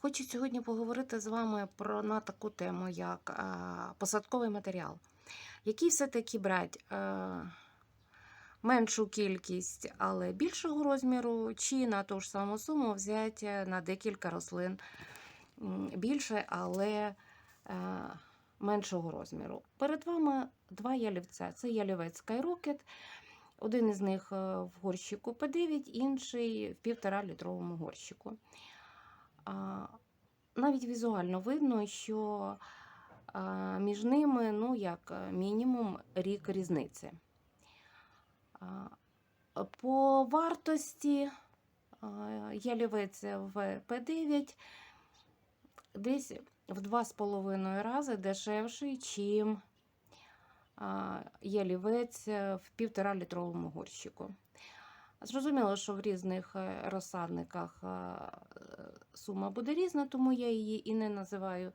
Хочу сьогодні поговорити з вами про на таку тему, як а, посадковий матеріал, який все-таки брати е, меншу кількість, але більшого розміру, чи на ту ж саму суму взяти на декілька рослин більше, але е, меншого розміру. Перед вами два ялівця. Це ялівець Skyrocket. Один із них е, в горщику П9, інший в півтора літровому горщику. Навіть візуально видно, що між ними, ну, як е, мінімум, рік різниці. По вартості ялівець в П9 десь в 2,5 рази дешевший, чим ялівець в півтора літровому горщику. Зрозуміло, що в різних е, розсадниках е, сума буде різна, тому я її і не називаю.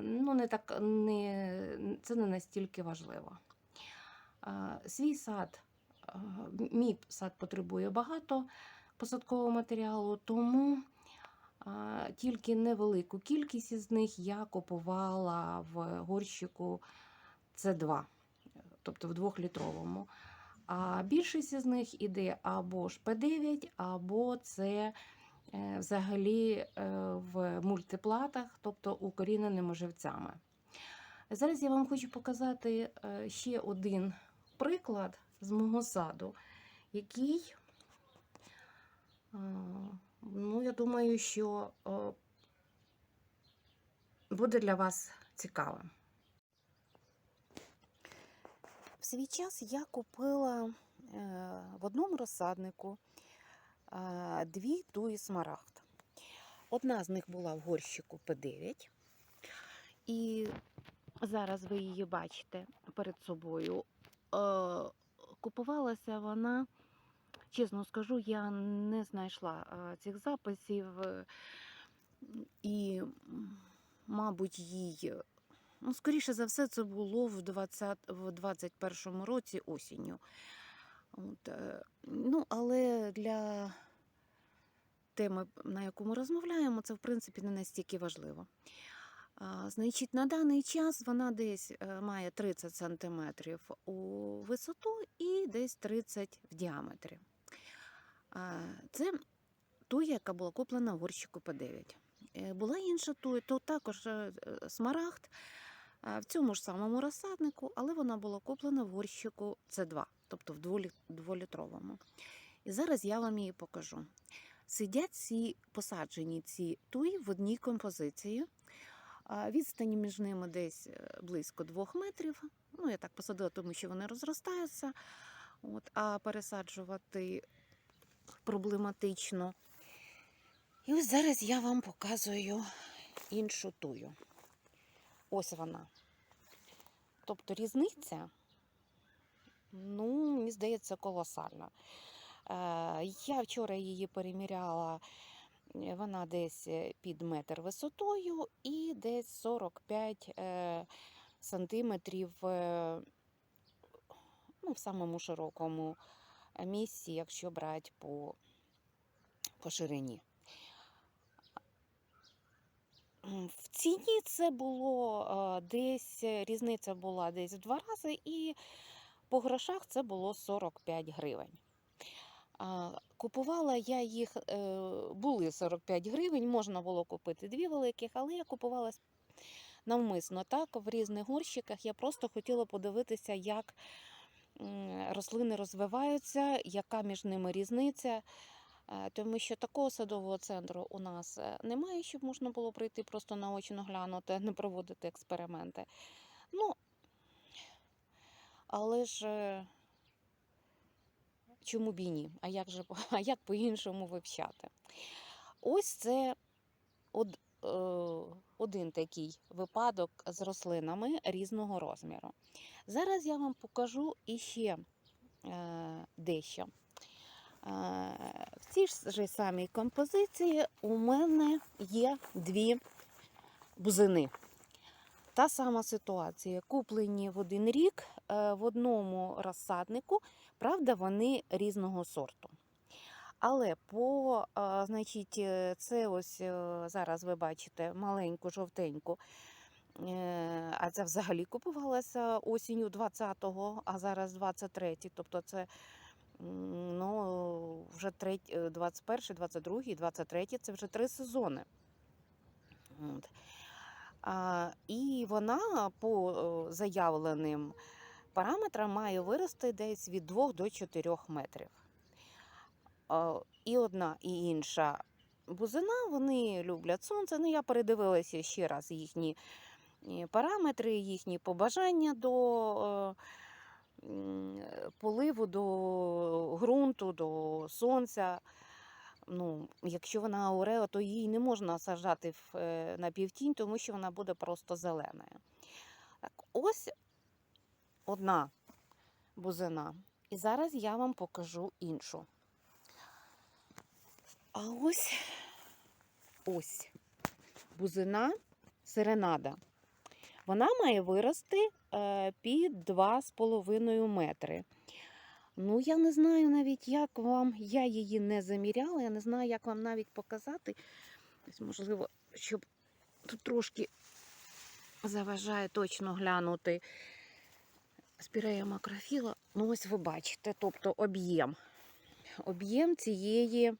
Ну, не так, не, це не настільки важливо. Свій сад, мій сад потребує багато посадкового матеріалу, тому тільки невелику кількість із них я купувала в горщику С2, тобто в двохлітровому. А більшість із них іде або ж П9, або це взагалі е, в мультиплатах, тобто укоріненими живцями. Зараз я вам хочу показати е, ще один приклад з мого саду, який, е, ну, я думаю, що е, буде для вас цікавим. В свій час я купила е, в одному розсаднику е, дві туї смарагд. Одна з них була в горщику П9, і зараз ви її бачите перед собою. Е, Купувалася вона, чесно скажу, я не знайшла е, цих записів, е, і, мабуть, їй Ну, скоріше за все, це було в 20, в 21 році осінню. От, е, ну, але для теми, на яку ми розмовляємо, це в принципі не настільки важливо. Значить, на даний час вона десь е, має 30 см у висоту і десь 30 в діаметрі. Це туя, яка була куплена в горщику П9. Е, Була інша туя, то також смарагд в цьому ж самому розсаднику, але вона була куплена в горщику С2, тобто в дволітровому. І зараз я вам її покажу. Сидять ці посаджені ці туї в одній композиції. Відстані між ними десь е, близько двох метрів. Ну, я так посадила, тому що вони розростаються. От, а пересаджувати проблематично. І ось зараз я вам показую іншу тую. Ось вона. Тобто різниця, ну, мені здається, колосальна. Е, Я вчора її переміряла, е, вона десь е, під метр висотою і десь 45 е, сантиметрів ну, в самому широкому місці, якщо брати по, по ширині. В ціні це було десь е, різниця була десь в два рази, і по грошах це було 45 гривень. Купувала я їх, е, були 45 гривень, можна було купити дві великих, але я купувала навмисно так в різних горщиках. Я просто хотіла подивитися, як рослини розвиваються, яка між ними різниця. Е, Тому що такого садового центру у нас е, немає, щоб можна було прийти просто наочно глянути, не проводити експерименти. Ну, але ж е, чому б і ні? А як же а як по-іншому вивчати? Ось це од, один такий випадок з рослинами різного розміру. Зараз я вам покажу іще дещо. Е, В цій ж самій композиції у мене є дві бузини. Та сама ситуація. Куплені в один рік е, в одному розсаднику, правда, вони різного сорту. Але по, значить, е, це ось зараз ви бачите маленьку жовтеньку. А це взагалі купувалася осінню 20-го, а зараз 23-й. Тобто це ну, вже е, 21, 22, 23 це вже три сезони. От. А, і вона по е, заявленим параметрам має вирости десь від 2 до 4 метрів. А, І одна, і інша бузина, вони люблять сонце. Ну, я передивилася ще раз їхні е, параметри, їхні побажання до е, поливу, до ґрунту, до сонця. Ну, якщо вона орео, то її не можна саджати е, на півтінь, тому що вона буде просто зеленою. Так, ось одна бузина. І зараз я вам покажу іншу. А ось ось бузина серенада. Вона має вирости е, під 2,5 метри. Ну, я не знаю навіть, як вам, я її не заміряла, я не знаю, як вам навіть показати. Ось, можливо, щоб тут трошки заважає точно глянути спірея макрофіла. Ну, ось ви бачите, тобто об'єм. Об'єм цієї, е,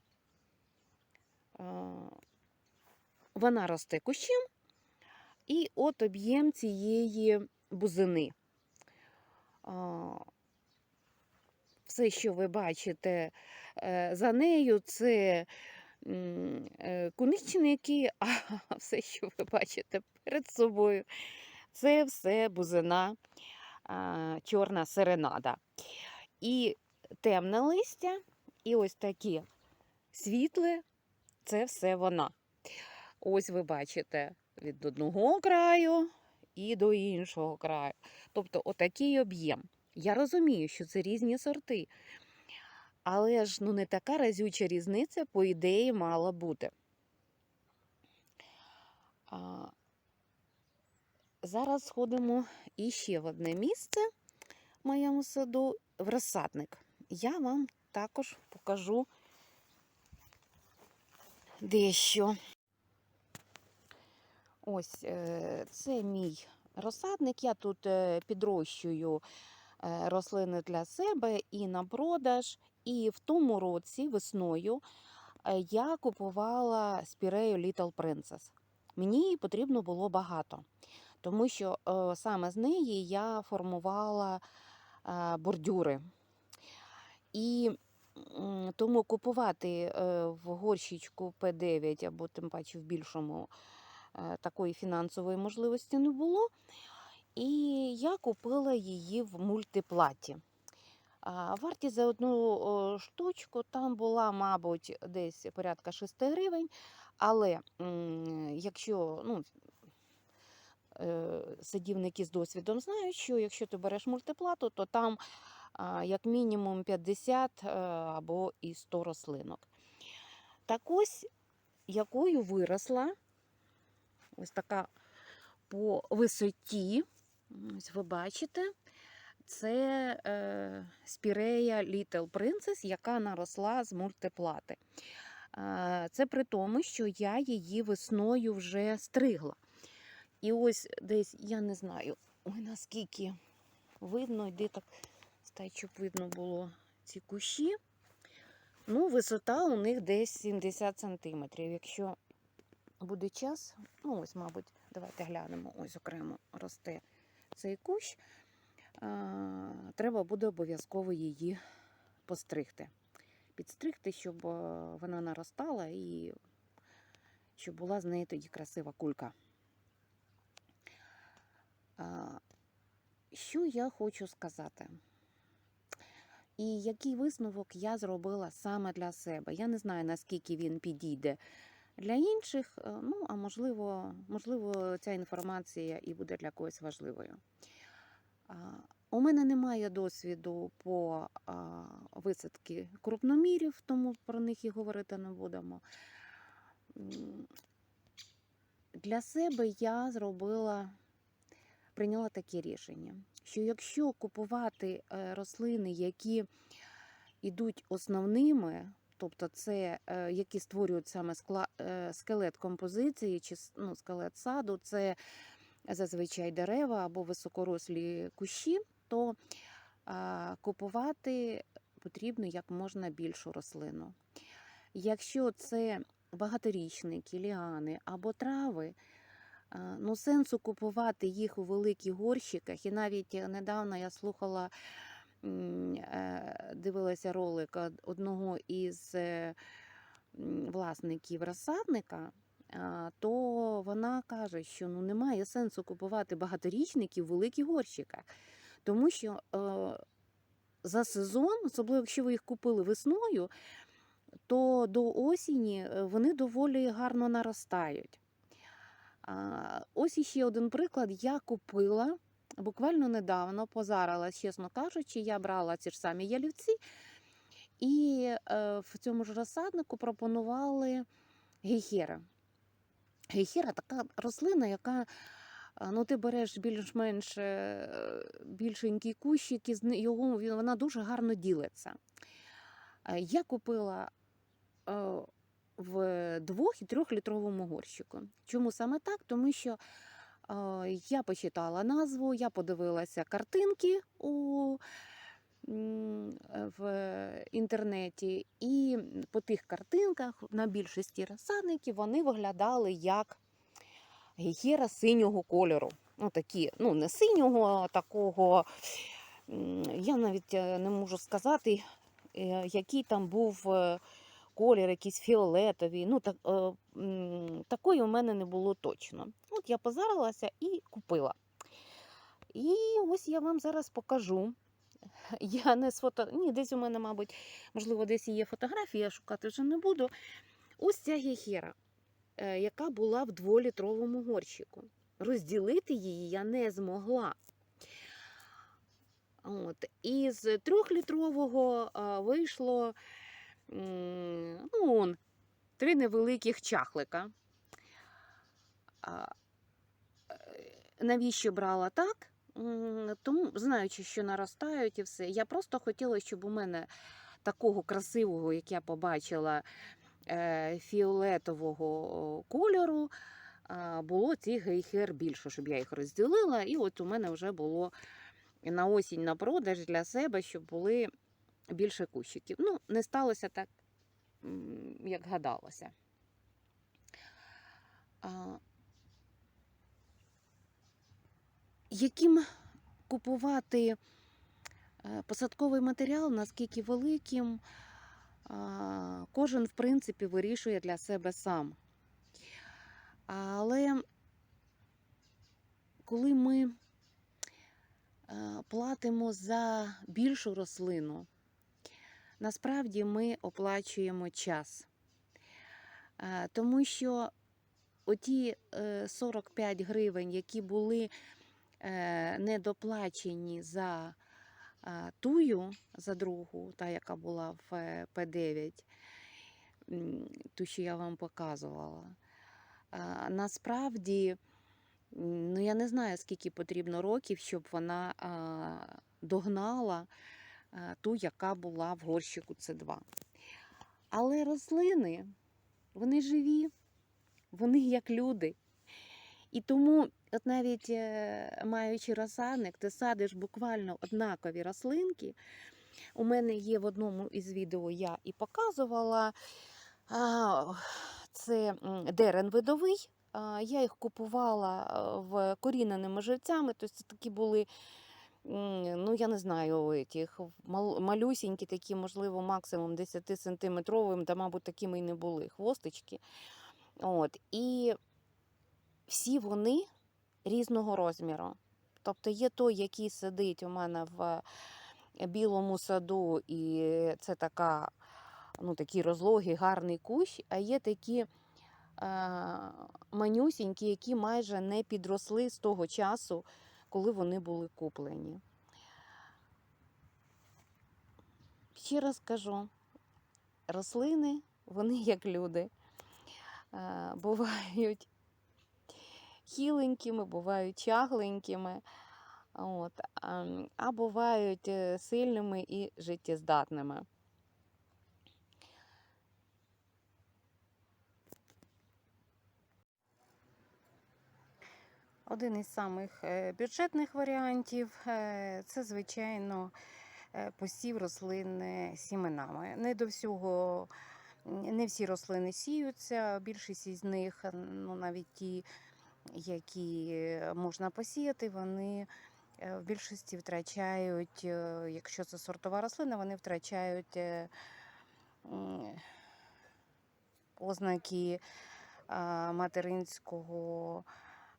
вона росте кущем, і от об'єм цієї бузини. Все, що ви бачите е, за нею, це е, куничники, а все, що ви бачите перед собою, це все бузина чорна серенада. І темне листя, і ось такі світле, це все вона. Ось ви бачите від одного краю і до іншого краю. Тобто отакий об'єм. Я розумію, що це різні сорти. Але ж ну, не така разюча різниця, по ідеї, мала бути. А, зараз сходимо іще в одне місце в моєму саду, в розсадник. Я вам також покажу дещо. Ось е, це мій розсадник. Я тут е, підрощую е, рослини для себе і на продаж. І в тому році, весною, я купувала спірею Little Princess. Мені її потрібно було багато, тому що саме з неї я формувала бордюри. І тому купувати в горщичку П9 або тим паче в більшому такої фінансової можливості не було. І я купила її в мультиплаті. Вартість за одну штучку там була, мабуть, десь порядка 6 гривень. Але якщо ну, е, садівники з досвідом знають, що якщо ти береш мультиплату, то там як мінімум 50 е, або і 100 рослинок. Так ось, якою виросла ось така по висоті, ось ви бачите, це е, спірея Little Princess, яка наросла з мультиплати. Е, це при тому, що я її весною вже стригла. І ось десь, я не знаю, ой, наскільки видно, йде так, щоб видно було ці кущі. Ну, висота у них десь 70 см. Якщо буде час, ну ось, мабуть, давайте глянемо, ось окремо росте цей кущ. Треба буде обов'язково її постригти. Підстригти, щоб е, вона наростала і щоб була з неї тоді красива кулька. Що я хочу сказати? І який висновок я зробила саме для себе? Я не знаю, наскільки він підійде для інших, е, ну а можливо, можливо, ця інформація і буде для когось важливою. У мене немає досвіду по висадки крупномірів, тому про них і говорити не будемо. Для себе я зробила, прийняла таке рішення, що якщо купувати е, рослини, які йдуть основними, тобто це е, які створюють саме е, скелет композиції чи ну, скелет саду, це зазвичай дерева або високорослі кущі, то купувати потрібно як можна більшу рослину. Якщо це багаторічники, ліани або трави, ну, сенсу купувати їх у великих горщиках. І навіть е, недавно я слухала, дивилася ролик одного із е, власників розсадника. То вона каже, що ну немає сенсу купувати багаторічників у великих горщиках, тому що е, за сезон, особливо якщо ви їх купили весною, то до осені е, вони доволі гарно наростають. Ось іще один приклад. Я купила буквально недавно, позарилась, чесно кажучи, я брала ці ж самі ялівці, і е, в цьому ж розсаднику пропонували гейхера. Гейхера така рослина, яка ну, ти береш більш-менш е, більшенький кущик, і його вона дуже гарно ділиться. Е, Я купила е, в двох і трьохлітровому горщику. Чому саме так? Тому що е, я почитала назву, я подивилася картинки у в інтернеті, і по тих картинках на більшості розсадників вони виглядали як гігера синього кольору. Ну, такі, ну, не синього, а такого. Я навіть е, не можу сказати, е, який там був е, колір, якийсь фіолетовий. Ну, так, такої у мене не було точно. От я позарилася і купила. І ось я вам зараз покажу. Я не сфото... Ні, десь у мене, мабуть, можливо, десь є фотографії, я шукати вже не буду. Ось ця гехера, е, яка була в дволітровому горщику. Розділити її я не змогла. От. Із трьохлітрового вийшло ну, он, три невеликих чахлика. Навіщо брала так? Тому, знаючи, що наростають і все, я просто хотіла, щоб у мене такого красивого, як я побачила, е, фіолетового кольору, було цих гейхер більше, щоб я їх розділила. І от у мене вже було на осінь на продаж для себе, щоб були більше кущиків. Ну, не сталося так, як гадалося. А, яким купувати е, посадковий матеріал, наскільки великим, кожен, в принципі, вирішує для себе сам. Але коли ми е, платимо за більшу рослину, насправді ми оплачуємо час. Е, Тому що оті е, 45 гривень, які були е, недоплачені за е, тую, за другу, та, яка була в е, П9, ту, що я вам показувала, е, насправді, ну я не знаю, скільки потрібно років, щоб вона догнала ту, яка була в горщику С2. Але рослини, вони живі, вони як люди. І тому, от навіть е, маючи розсадник, ти садиш буквально однакові рослинки. У мене є в одному із відео, я і показувала. Це дерен видовий. Я їх купувала в коріненими живцями, тобто це такі були, ну я не знаю, тих малюсінькі, такі, можливо, максимум 10 сантиметровим, та, мабуть, такими і не були хвостички. От. І всі вони різного розміру. Тобто є той, який сидить у мене в білому саду, і це така, ну, такий розлогий, гарний кущ, а є такі е, манюсінькі, які майже не підросли з того часу, коли вони були куплені. Ще раз кажу, рослини, вони як люди. Е, Бувають хіленькими, бувають тягленькими, от, ем, а бувають е, сильними і життєздатними. Один із самих е, бюджетних варіантів е, це, звичайно, посів рослин сіменами. Не до всього, не всі рослини сіються, більшість із них, ну навіть ті, які е, можна посіяти, вони е, в більшості втрачають, е, якщо це сортова рослина, вони втрачають ознаки материнського,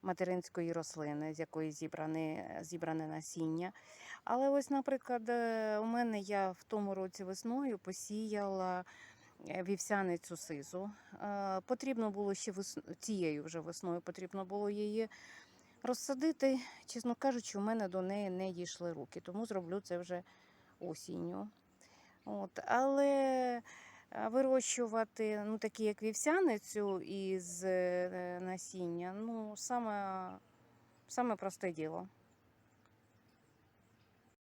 материнської рослини, з якої зібране, зібране насіння. Але ось, наприклад, у мене я в тому році весною посіяла вівсяницю сизу. Е, Потрібно було ще вес... цією вже весною потрібно було її розсадити. Чесно кажучи, у мене до неї не дійшли руки, тому зроблю це вже осінню. От, але е, вирощувати ну, такі, як вівсяницю із е, насіння, ну, саме, саме просте діло.